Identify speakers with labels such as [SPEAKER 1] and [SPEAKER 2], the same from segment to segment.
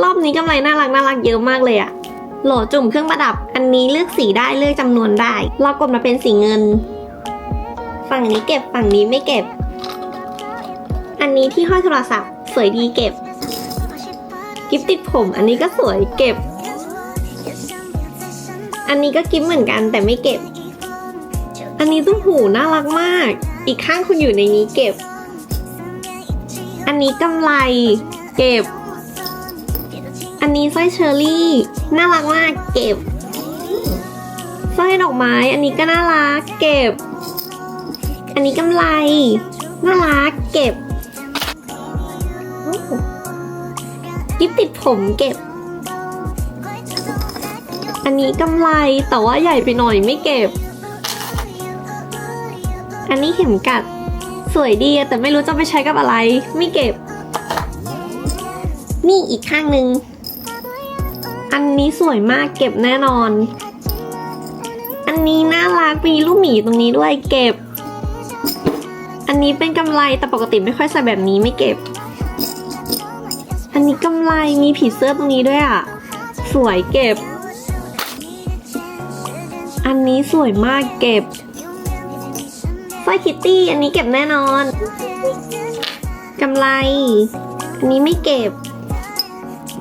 [SPEAKER 1] รอบนี้กำไรน่ารักน่ารักเยอะมากเลยอะโหลจุ่มเครื่องประดับ อันนี้เลือกสีได้เลือกจำนวนได้ เรากดมาเป็นสีเงิน ฝั่งนี้เก็บฝั่งนี้ไม่เก็บ อันนี้ที่ห้อยโทรศัพท์ สวยดีเก็บ กิฟติดผม อันนี้ก็สวยเก็บ อันนี้ก็กิฟเหมือนกันแต่ไม่เก็บ อันนี้ตุ้มหูน่ารักมาก อีกข้างคุณอยู่ในนี้เก็บ อันนี้กำไร เก็บ นี้สร้อยเชอรี่ น่ารักมากเก็บสร้อยดอกไม้ อันนี้ก็น่ารักเก็บ อันนี้กำไรน่ารักเก็บกิ๊บติดผมเก็บ อันนี้กำไรแต่ว่าใหญ่ไปหน่อยไม่เก็บ อันนี้เข็มกัดสวยดีแต่ไม่รู้จะไปใช้กับอะไร ไม่เก็บ นี่อีกข้างหนึ่ง อันนี้สวยมากเก็บแน่นอน อันนี้น่ารักมีลูกหมีตรงนี้ด้วยเก็บ อันนี้เป็นกำไรแต่ปกติไม่ค่อยใส่แบบนี้ไม่เก็บ อันนี้กำไรมีผีเสื้อตรงนี้ด้วยอะ สวยเก็บ อันนี้สวยมากเก็บสร้อยคิตตี้อันนี้เก็บแน่นอนกำไร อันนี้ไม่เก็บ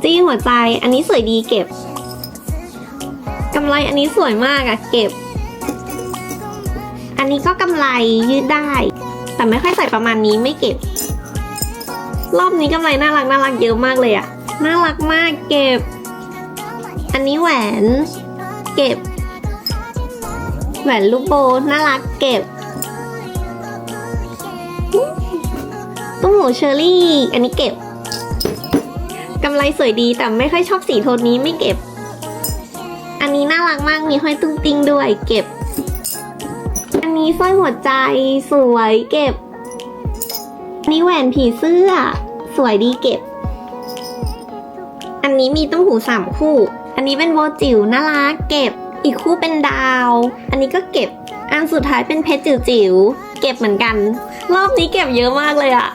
[SPEAKER 1] จี้หัวใจ อันนี้สวยดีเก็บกำไรอันนี้สวยมากอะเก็บ อันนี้ก็กำไรยืดได้ แต่ไม่ค่อยใส่ประมาณนี้ไม่เก็บ รอบนี้กำไรน่ารักน่ารักเยอะมากเลยอะน่ารักมากเก็บ อันนี้แหวน เก็บ แหวนลูกโบน่ารักเก็บตุ้มหูเชอรี่ อันนี้เก็บ กำไรสวยดีแต่ไม่ค่อยชอบสีโทนนี้ไม่เก็บ อันนี้น่ารักมากมีห้อยตุ้งติ้งด้วยเก็บ อันนี้สร้อยหัวใจสวยเก็บ อันนี้แหวนผีเสื้อ สวยดีเก็บ อันนี้มีตุ้มหูสามคู่ อันนี้เป็นโบจิ๋วน่ารักเก็บ อีกคู่เป็นดาว อันนี้ก็เก็บ อันสุดท้ายเป็นเพชรจิ๋วๆเก็บเหมือนกัน รอบนี้เก็บเยอะมากเลยอะ